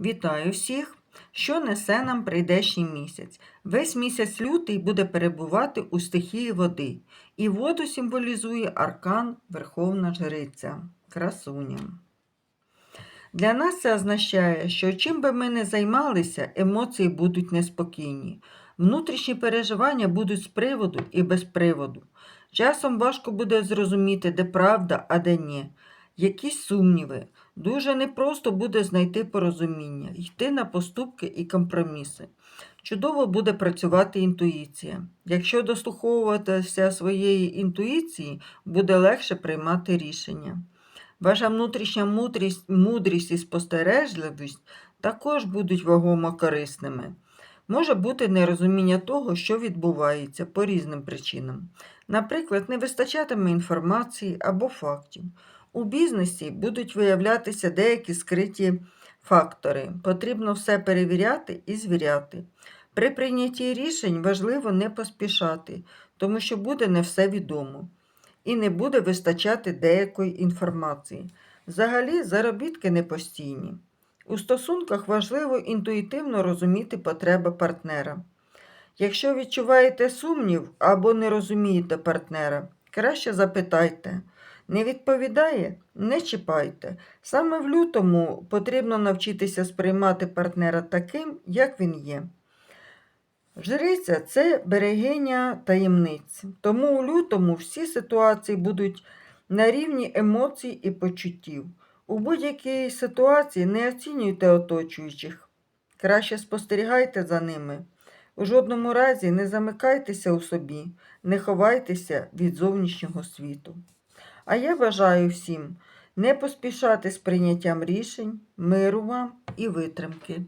Вітаю всіх! Що несе нам прийдешній місяць? Весь місяць лютий буде перебувати у стихії води, і воду символізує аркан Верховна Жриця, красуня. Для нас це означає, що чим би ми не займалися, емоції будуть неспокійні. Внутрішні переживання будуть з приводу і без приводу. Часом важко буде зрозуміти, де правда, а де ні. Якісь сумніви. Дуже непросто буде знайти порозуміння, йти на поступки і компроміси. Чудово буде працювати інтуїція. Якщо дослуховуватися своєї інтуїції, буде легше приймати рішення. Ваша внутрішня мудрість, мудрість і спостережливість також будуть вагомо корисними. Може бути нерозуміння того, що відбувається по різним причинам. Наприклад, не вистачатиме інформації або фактів. У бізнесі будуть виявлятися деякі скриті фактори. Потрібно все перевіряти і звіряти. При прийнятті рішень важливо не поспішати, тому що буде не все відомо і не буде вистачати деякої інформації. Взагалі, заробітки не постійні. У стосунках важливо інтуїтивно розуміти потреби партнера. Якщо відчуваєте сумнів або не розумієте партнера, краще запитайте. Не відповідає? Не чіпайте. Саме в лютому потрібно навчитися сприймати партнера таким, як він є. Жриця це берегиня таємниць. Тому у лютому всі ситуації будуть на рівні емоцій і почуттів. У будь-якій ситуації не оцінюйте оточуючих. Краще спостерігайте за ними. У жодному разі не замикайтеся у собі, не ховайтеся від зовнішнього світу. А я бажаю всім не поспішати з прийняттям рішень, миру вам і витримки.